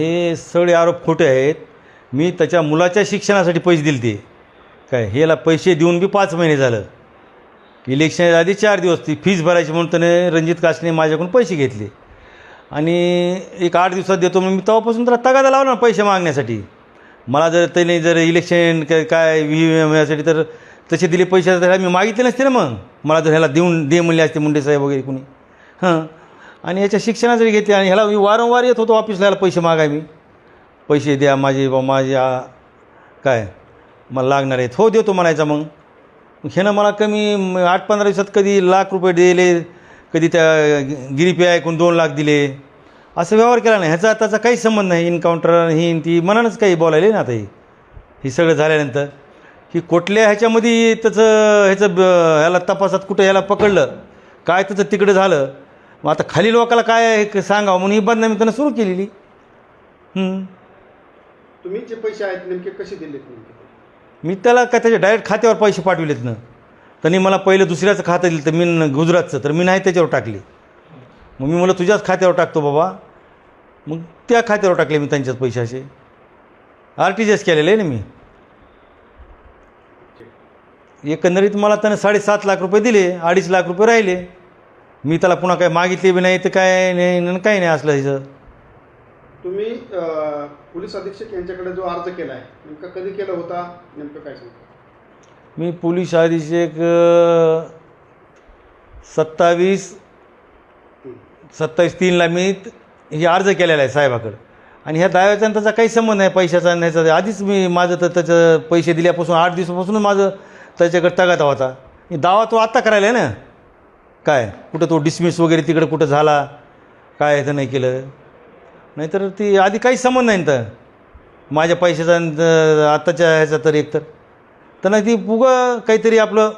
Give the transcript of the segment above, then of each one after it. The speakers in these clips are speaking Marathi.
हे सगळे आरोप खोटे आहेत. मी त्याच्या मुलाच्या शिक्षणासाठी पैसे दिले ते काय? ह्याला पैसे देऊन बी पाच महिने झालं. इलेक्शन आधी चार दिवस ती फीज भरायची म्हणून त्याने रणजित कासने माझ्याकडून पैसे घेतले. आणि एक आठ दिवसात देतो म्हणून मी तेव्हापासून त्याला तगादा लावला ना पैसे मागण्यासाठी. मला जर त्याने जर इलेक्शन काय काय व्ही एम यासाठी तर तसे दिले पैसे तर मी मागितले नसते ना मग. मला जर ह्याला देऊन दे म्हणले असते मुंडे साहेब वगैरे कोणी. हां? आणि याच्या शिक्षणासाठी घेतले आणि ह्याला मी वारंवार येत होतो ऑफिसला याला पैसे मागाय मी. पैसे द्या माझे बा माझे काय मला लागणार आहेत. हो देतो म्हणायचा मग. ह्यानं मला कमी आठ पंधरा दिवसात कधी लाख रुपये दिले कधी त्या गिरीपी ऐकून दोन लाख दिले. असं व्यवहार केला नाही. ह्याचा त्याचा काहीच संबंध नाही. इन्काउंटर ही ती मनानंच काही बोलायले ना आता ही. हे सगळं झाल्यानंतर. ही कुठल्या ह्याच्यामध्ये त्याचं ह्याचं ब- ह्याला तपासात कुठं ह्याला पकडलं काय त्याचं तिकडं झालं मग आता खाली लोकाला काय आहे हे सांगावं? म्हणून ही बदनामी त्यानं सुरू केलेली. तुम्ही जे पैसे आहेत नेमके कसे दिलेत नेमके? मी त्याला काय त्याच्या डायरेक्ट खात्यावर पैसे पाठविलेत ना? त्यांनी मला पहिलं दुसऱ्याचं खातं दिलं तर मी गुजरातचं तर मी नाही त्याच्यावर टाकले. मग मी मला तुझ्याच खात्यावर टाकतो बाबा. मग त्या खात्यावर टाकले मी त्यांच्याच असे. आर टी जी एस केलेले आहे ना मी. एकंदरीत मला त्यानं साडेसात लाख रुपये दिले अडीच लाख रुपये राहिले. मी त्याला पुन्हा काय मागितले बी नाही तर काय नाही काही नाही असलं ह्याचं तुम्ही अं, पोलीस अधीक्षक यांच्याकडे जो अर्ज केला आहे नेमका कधी केला होता नेमकं काय सांगता? मी पोलीस अधीक्षक सत्तावीस सत्तावीस तीनला मी त- हे अर्ज केलेला आहे साहेबाकडं. आणि ह्या दाव्याचा आणि त्याचा काही संबंध नाही पैशाचा आणि ह्याचा. आधीच मी माझं तर त्याचं पैसे दिल्यापासून आठ दिवसापासून माझं त्याच्याकडे तगादा होता. दावा तो आत्ता करायला आहे ना? काय? कुठं तो डिसमिस वगैरे तिकडं कुठं झाला? काय ह्याचं नाही केलं? नाहीतर ती आधी काही संबंध नाही ना तर. माझ्या पैशाचा आत्ताच्या ह्याचा तर एकतर तर. नाही ती उगं काहीतरी आपलं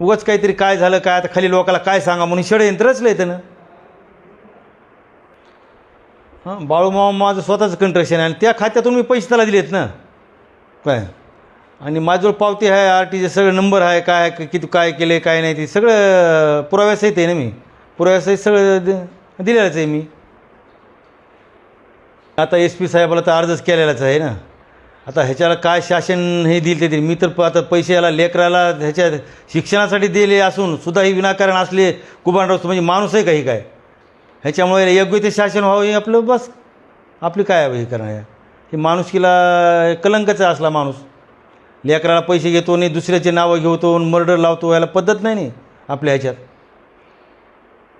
उगंच काहीतरी काय झालं काय आता खाली लोकाला काय सांगा म्हणून षडयंत्र रचलं आहे त्यानं. हां बाळूमामा माझं स्वतःचं कंट्रक्शन आहे आणि त्या खात्यातून मी पैसे त्याला दिलेत ना. काय? आणि माझ्याजवळ पावती आहे आर टीचे सगळे नंबर आहे काय किती काय केले काय नाही ते सगळं पुराव्यासहित आहे ना मी. पुराव्यासहित सगळं दि- दिलेलंच आहे मी. आता एस पी साहेबाला तर अर्जच केलेलाच आहे ना. आता ह्याच्याला काय शासन हे दिल ते? मी तर प- आता पैसे याला लेकराला ह्याच्या शिक्षणासाठी दिले असून सुद्धा ही विनाकारण असले कुबांडरस्त म्हणजे माणूस आहे काही काय? ह्याच्यामुळे योग्य ते शासन व्हावं हे आपलं बस. आपली काय हे करणार आहे? हे माणुसकीला कलंकच असला माणूस. लेकराला पैसे घेतो आणि दुसऱ्याचे नावं घेतो मर्डर लावतो याला पद्धत नाही नाही आपल्या ह्याच्यात.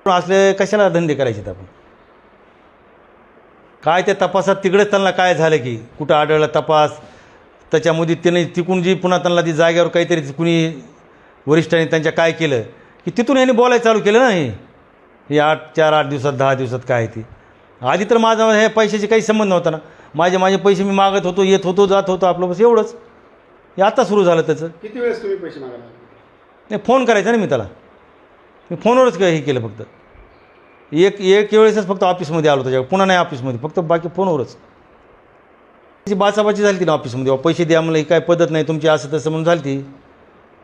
असले कशाला धंदे करायचे आपण? काय त्या तपासात तिकडेच त्यांना काय झालं की? कुठं आढळलं तपास? त्याच्यामध्ये त्याने तिकून जी पुन्हा त्यांना ती जागेवर काहीतरी कुणी वरिष्ठांनी त्यांच्या काय केलं? की तिथून यांनी बोलायला चालू केलं ना हे? आठ चार आठ दिवसात दहा दिवसात काय ते? आधी तर माझा ह्या पैशाशी काही संबंध नव्हता ना. माझे माझे पैसे मी मागत होतो येत होतो जात होतो आपलं बस एवढंच. हे आता सुरू झालं त्याचं. किती वेळेस तुम्ही पैसे मागायला? नाही फोन करायचा ना मी त्याला. मी फोनवरच काय हे केलं फक्त. एक एक वेळेसच फक्त ऑफिसमध्ये आलो त्याच्यावर. पुन्हा नाही ऑफिसमध्ये फक्त बाकी फोनवरच. त्याची बाचाबाची झाली ती ना ऑफिसमध्ये. पैसे द्या मला ही काय पद्धत नाही तुमची असं तसं म्हणून झाली ती.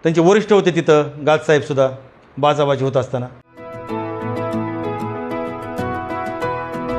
त्यांचे वरिष्ठ होते तिथं गाजसाहेबसुद्धा बाचाबाची होत असताना.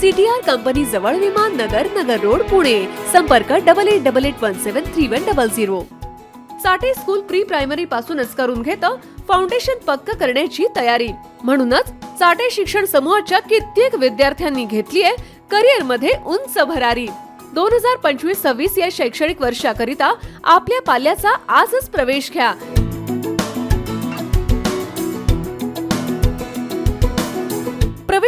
सीटीआर कंपनी जवळ विमान नगर नगर रोड पुणे. संपर्क double eight double eight one seven three one double zero Sathe school pre primary पासूनच करून घेतं फाउंडेशन पक्क करण्याची तयारी. म्हणूनच साठे शिक्षण समूहाच्या कित्येक विद्यार्थ्यांनी घेतलीये करिअरमध्ये उंच भरारी. दोन हजार पंचवीस सव्वीस या शैक्षणिक वर्षाकरिता आपल्या पाल्याचा आजच प्रवेश घ्या.